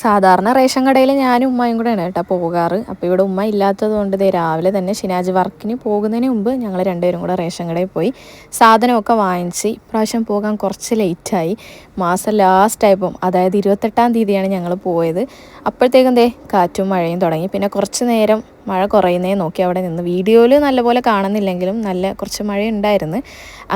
സാധാരണ റേഷൻ കടയിൽ ഞാനും ഉമ്മയും കൂടെയാണ് കേട്ടോ പോകാറ്. അപ്പോൾ ഇവിടെ ഉമ്മ ഇല്ലാത്തത് കൊണ്ട് ദേ രാവിലെ തന്നെ ഷിനാജ് വർക്കിന് പോകുന്നതിന് മുമ്പ് ഞങ്ങൾ രണ്ടുപേരും കൂടെ റേഷൻ കടയിൽ പോയി സാധനമൊക്കെ വാങ്ങിച്ച് ഇപ്രാവശ്യം പോകാൻ കുറച്ച് ലേറ്റായി മാസം ലാസ്റ്റ് ആയപ്പം അതായത് ഇരുപത്തെട്ടാം തീയതിയാണ് ഞങ്ങൾ പോയത്. അപ്പോഴത്തേക്കും ദേ കാറ്റും മഴയും തുടങ്ങി. പിന്നെ കുറച്ച് നേരം മഴ കുറയുന്നേ നോക്കി അവിടെ നിന്ന്. വീഡിയോയിൽ നല്ലപോലെ കാണുന്നില്ലെങ്കിലും നല്ല കുറച്ച് മഴ ഉണ്ടായിരുന്നു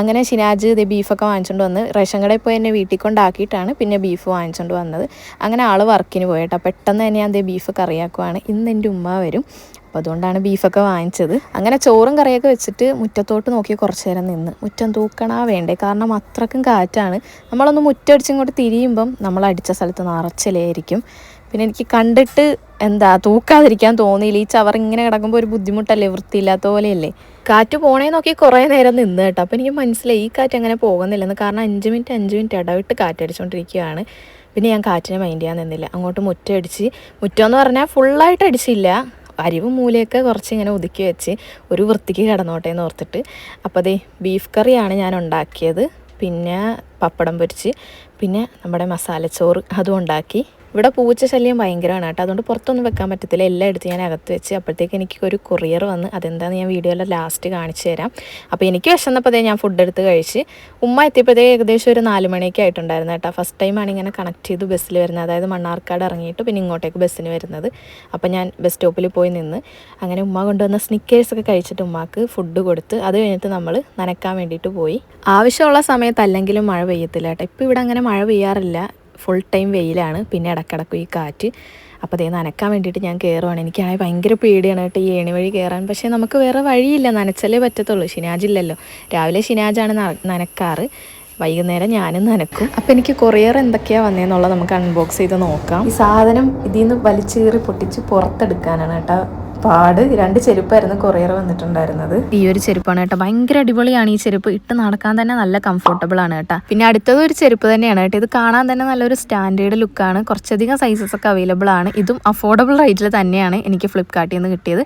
അങ്ങനെ ഷിനാജ് ഇത് ബീഫൊക്കെ വാങ്ങിച്ചുകൊണ്ട് വന്ന് റേഷൻ കടയിൽ പോയി എന്നെ വീട്ടിൽ കൊണ്ടാക്കിയിട്ടാണ് പിന്നെ ബീഫ് വാങ്ങിച്ചുകൊണ്ട് വന്നത്. അങ്ങനെ ആൾ വർക്കിന് പോയിട്ടോ പെട്ടെന്ന് തന്നെ ഞാൻ ഇത് ബീഫ് കറിയാക്കുവാണ്. ഇന്ന് എന്റെ ഉമ്മ വരും. അപ്പോൾ അതുകൊണ്ടാണ് ബീഫൊക്കെ വാങ്ങിച്ചത്. അങ്ങനെ ചോറും കറിയൊക്കെ വെച്ചിട്ട് മുറ്റത്തോട്ട് നോക്കി കുറച്ച് നേരം നിന്ന്. മുറ്റം തൂക്കണാ വേണ്ടേ? കാരണം അത്രക്കും കാറ്റാണ്. നമ്മളൊന്ന് മുറ്റടിച്ചിങ്ങോട്ട് തിരിയുമ്പം നമ്മൾ അടിച്ച സ്ഥലത്ത് നിറച്ചിലായിരിക്കും. പിന്നെ എനിക്ക് കണ്ടിട്ട് എന്താ തൂക്കാതിരിക്കാൻ തോന്നിയില്ല. ഈ ചവർ ഇങ്ങനെ കിടക്കുമ്പോൾ ഒരു ബുദ്ധിമുട്ടല്ലേ? വൃത്തിയില്ലാത്ത പോലെയല്ലേ? കാറ്റ് പോണേ നോക്കി കുറേ നേരം നിന്ന് കേട്ടോ. അപ്പോൾ എനിക്ക് മനസ്സിലായി ഈ കാറ്റ് അങ്ങനെ പോകുന്നില്ലെന്ന്. കാരണം അഞ്ച് മിനിറ്റ് അഞ്ച് മിനിറ്റ് ഇടവിട്ട് കാറ്റ് കാറ്റടിച്ചുകൊണ്ടിരിക്കുകയാണ് പിന്നെ ഞാൻ കാറ്റിനെ മൈൻഡ് ചെയ്യാൻ നിന്നില്ല. അങ്ങോട്ട് മുറ്റം മുറ്റം എന്ന് പറഞ്ഞാൽ ഫുള്ളായിട്ട് അടിച്ചില്ല. അരിവ് മൂലയൊക്കെ കുറച്ച് ഇങ്ങനെ ഒതുക്കി വെച്ച് ഒരു വൃത്തിക്ക് കിടന്നോട്ടെ എന്ന് ഓർത്തിട്ട്. അപ്പോൾ അതേ ബീഫ് കറിയാണ് ഞാൻ ഉണ്ടാക്കിയത്. പിന്നെ പപ്പടം പൊരിച്ച് പിന്നെ നമ്മുടെ മസാലച്ചോറ് അതും ഉണ്ടാക്കി. ഇവിടെ പൂച്ച ശല്യം ഭയങ്കരമാണ് കേട്ടോ. അതുകൊണ്ട് പുറത്തൊന്നും വെക്കാൻ പറ്റത്തില്ല. എല്ലാം എടുത്ത് ഞാൻ അകത്ത് വെച്ച് അപ്പോഴത്തേക്ക് എനിക്ക് ഒരു കൊറിയർ വന്ന് അതെന്താണെന്ന് ഞാൻ വീഡിയോയിലെ ലാസ്റ്റ് കാണിച്ചു തരാം. അപ്പോൾ എനിക്ക് വിശന്നപ്പോഴത്തേ ഞാൻ ഫുഡ് എടുത്ത് കഴിച്ച് ഉമ്മ എത്തിയപ്പോഴത്തേക്ക് ഏകദേശം ഒരു നാല് മണിയൊക്കെ ആയിട്ടുണ്ടായിരുന്നു കേട്ടോ. ഫസ്റ്റ് ടൈമാണ് ഇങ്ങനെ കണക്ട് ചെയ്ത് ബസ്സിൽ വരുന്നത്. അതായത് മണ്ണാർക്കാട് ഇറങ്ങിയിട്ട് പിന്നെ ഇങ്ങോട്ടേക്ക് ബസ്സിന് വരുന്നത്. അപ്പോൾ ഞാൻ ബസ് സ്റ്റോപ്പിൽ പോയി നിന്ന് അങ്ങനെ ഉമ്മ കൊണ്ടുവന്ന സ്നിക്കേഴ്സൊക്കെ കഴിച്ചിട്ട് ഉമ്മാക്ക് ഫുഡ് കൊടുത്ത് അത് കഴിഞ്ഞിട്ട് നമ്മൾ നനക്കാൻ വേണ്ടിയിട്ട് പോയി. ആവശ്യമുള്ള സമയത്ത് അല്ലെങ്കിലും മഴ പെയ്യത്തില്ല കേട്ടോ. ഇപ്പോൾ ഇവിടെ അങ്ങനെ മഴ പെയ്യാറില്ല. ഫുൾ ടൈം വെയിലാണ്. പിന്നെ ഇടക്കിടക്കും ഈ കാറ്റ്. അപ്പോൾ അതേ നനക്കാൻ വേണ്ടിയിട്ട് ഞാൻ കയറുവാണ് എനിക്കാണെങ്കിൽ ഭയങ്കര പേടിയാണ് കേട്ടോ ഈ ഏണി വഴി കയറാൻ പക്ഷേ നമുക്ക് വേറെ വഴിയില്ല. നനച്ചല്ലേ പറ്റത്തുള്ളൂ. ഷിനാജില്ലല്ലോ. രാവിലെ ഷിനാജാണ് നനക്കാറ്. വൈകുന്നേരം ഞാനും നനക്കും. അപ്പോൾ എനിക്ക് കൊറിയർ എന്തൊക്കെയാണ് വന്നതെന്നുള്ളത് നമുക്ക് അൺബോക്സ് ചെയ്ത് നോക്കാം. ഈ സാധനം ഇതിൽ നിന്ന് വലിച്ചേറി പൊട്ടിച്ച് പുറത്തെടുക്കാനാണ് കേട്ടോ പാട്. രണ്ട് ചെരുപ്പായിരുന്നു കൊറിയർ വന്നിട്ടുണ്ടായിരുന്നത്. ഈ ഒരു ചെരുപ്പാണ് കേട്ടോ. ഭയങ്കര അടിപൊളിയാണ് ഈ ചെരുപ്പ്. ഇട്ട് നടക്കാൻ തന്നെ നല്ല കംഫർട്ടബിൾ ആണ് കേട്ടോ. പിന്നെ അടുത്തത് ഒരു ചെരുപ്പ് തന്നെയാണ് കേട്ടോ. ഇത് കാണാൻ തന്നെ നല്ലൊരു സ്റ്റാൻഡേർഡ് ലുക്കാണ് കുറച്ചധികം സൈസസ് ഒക്കെ അവൈലബിൾ ആണ്. ഇതും അഫോർഡബിൾ റേറ്റിൽ തന്നെയാണ് എനിക്ക് ഫ്ലിപ്കാർട്ടിൽ നിന്ന് കിട്ടിയത്.